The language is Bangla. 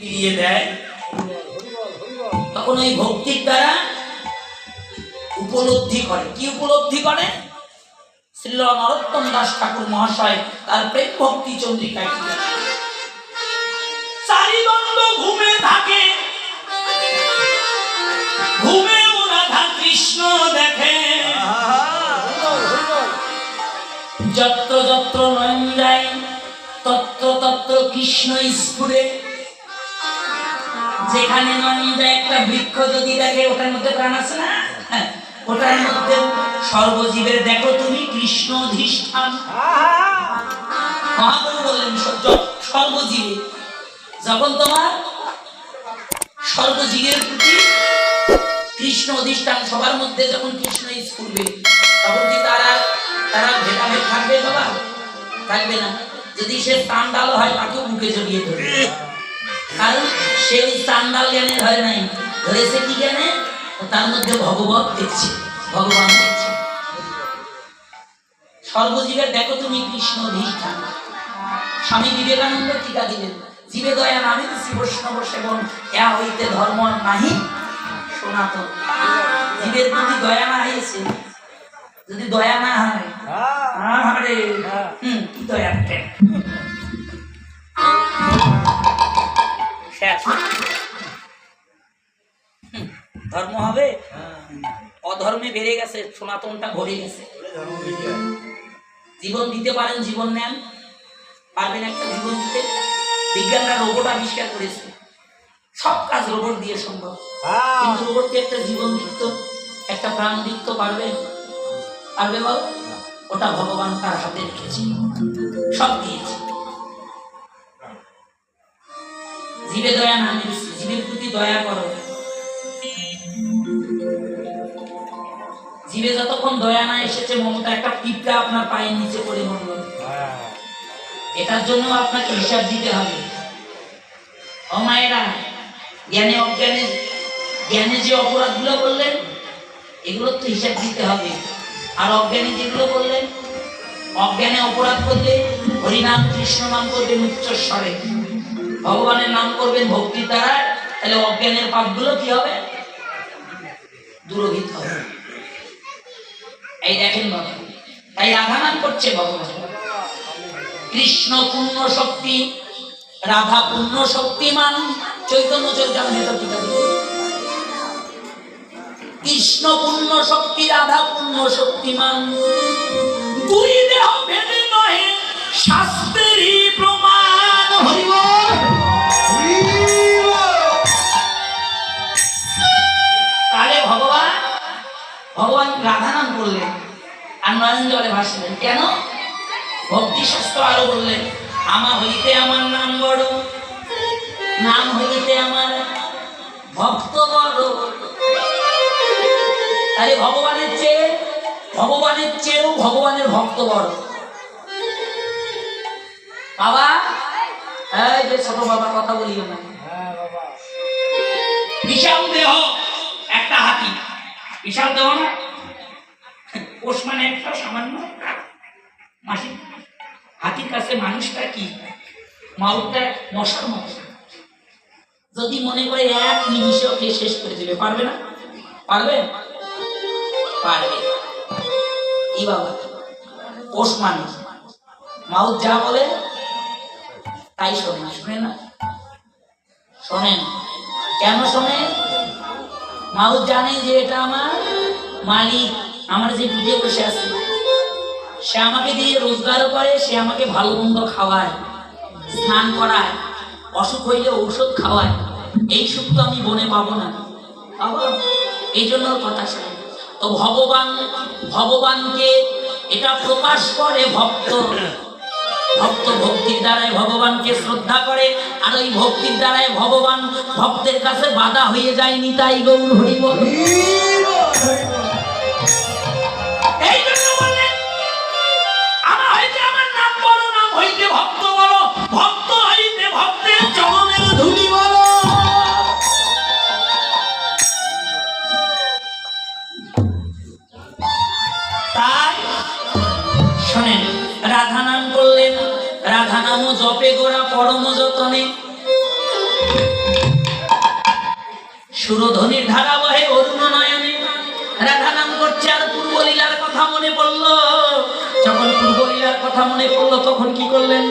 দিয়ে দেয়, তখন ওই ভক্তির দ্বারা উপলব্ধি করে। কি উপলব্ধি করে? শ্রীল নরোত্তম দাস ঠাকুর মহাশয় তার প্রেম ভক্তি চন্দ্রিকায় চারিদণ্ড ঘুমে থাকে ঘুমে রাধা কৃষ্ণ দেখে। যত্র যত্র নয়ন যায়, তত্র তত্র কৃষ্ণ স্ফুরে। যেখানে একটা বৃক্ষ যদি দেখে ওটার মধ্যে প্রাণ আছে না? হ্যাঁ, ওটার মধ্যে সর্বজীবের দেখো তুমি কৃষ্ণ অধিষ্ঠান। মহাপ্রভু বললেন যখন তোমার সর্বজীবের প্রতি কৃষ্ণ অধিষ্ঠান সবার মধ্যে যখন কৃষ্ণ স্ফুরবে তখন কি তারা তারা ভেদাভেদ থাকবে বাবা? থাকবে না। যদি সে চান্ডাল হয় তাকেও বুকে জড়িয়ে ধরবে। কারণ সে ওই চান্ডাল জ্ঞানের হয় নাই? ধরেছে কি জ্ঞানে তার মধ্যে ভগবত দেখছে ভগবান দেখছে। সর্বজীবের দেখো তুমি কৃষ্ণ অধিষ্ঠান। স্বামী বিবেকানন্দ টিকা দিলেন। জীবে দয়া নামে শ্রী বৈষ্ণব সেবন এ হইতে ধর্ম নাহি সনাতন। জীবের প্রতি দয়া না হয়েছে যদি দয়া না হয় আরে হুম কি দয়া ধর্ম হবে? অধর্মে বেড়ে গেছে সনাতনটা ভরে গেছে। জীবন দিতে পারেন জীবন নেন। পারবেন একটা জীবন দিতে। বিজ্ঞানরা রোবট আবিষ্কার করেছে। সব কাজ রোবট দিয়ে সম্ভব। কিন্তু রোবটকে একটা জীবন দিত একটা প্রাণ দিত পারবে? পারবে বল? ওটা ভগবান তার হাতে রেখেছে। সব দিয়েছে। জীবে দয়া না জীবের প্রতি দয়া করো। জীবে যতক্ষণ দয়া না এসেছে, মমতা একটা পিঁপড়া আপনার পায়ের নিচে পড়ে মরল। এটার জন্য আপনাকে হিসাব দিতে হবে। অমায়েরা জ্ঞানে অজ্ঞানে, জ্ঞানে যে অপরাধগুলো করলেন এগুলোর তো হিসাব দিতে হবে। আর অজ্ঞানী যেগুলো করলেন, অজ্ঞানে অপরাধ করলে হরিনাম, কৃষ্ণ নাম করবেন উচ্চস্বরে ভগবানের নাম করবেন ভক্তির দ্বারা, তাহলে অজ্ঞানের পাপগুলো কি হবে? দূরভীত হবে। এই দেখেন বাবা। তাই রাধা করছে ভগবান। কৃষ্ণ পূর্ণ শক্তি, রাধা পূর্ণ শক্তিমান চৈতন্য চৈতন্য কৃষ্ণ পূর্ণ শক্তি, রাধা পূর্ণ শক্তিমান দুই দেহ ভেদে নহে, শাস্ত্রেরই প্রমাণ। রাধা নাম করলেন আর নয়ন জলে ভাসলেন। কেন? ভক্তি শাস্ত্র আরও বললেন আমা হইতে আমার নাম বড় নাম হইতে আমার ভক্ত বড়। তাহলে ভগবানের চেয়ে ভগবানের চেয়েও ভগবানের ভক্ত বড়। বাবা এই যে ছোট বাবা কথা বলিও না। বিশাল দেহ একটা হাতি। বিশাল দেহ না? পোষ মানে একটা সামান্য মাসি হাতির কাছে মানুষটা কি? মাউটটা মশার মতো। যদি মনে করে এক নিমিষে ওকে শেষ করে দেবে, পারবে না? পারবে? পারবে। কি বাবা? পোষ মানুষ মাউত যা বলে, তাই শোনে না শোনে না? শোনেন কেন শোনে? মাউত জানে যে এটা আমার মালিক। আমার যে পুজো বসে আছে, সে আমাকে দিয়ে রোজগারও করে, সে আমাকে ভালো মন্দ খাওয়ায়, স্নান করায়, অসুখ হইলে ঔষধ খাওয়ায়, এই সুখ তো আমি বনে পাবো না। এই জন্য কথা শোনে। তো ভগবান, ভগবানকে এটা প্রকাশ করে ভক্ত। ভক্ত ভক্তির দ্বারাই ভগবানকে শ্রদ্ধা করে, আর ওই ভক্তির দ্বারাই ভগবান ভক্তের কাছে বাধা হয়ে যায়নি তাই গৌর হরি শোনেন, রাধা নাম করলেন, রাধা নাম জপে গোড়া পরম যতনে। সুরধ্বনির ধারা বহে অরুণ নয়নে রাধা নাম করছে আর পূর্বলীলার কথা মনে পড়ল। যখন পূর্বলীলার কথা মনে পড়ল, তখন কি করলেন?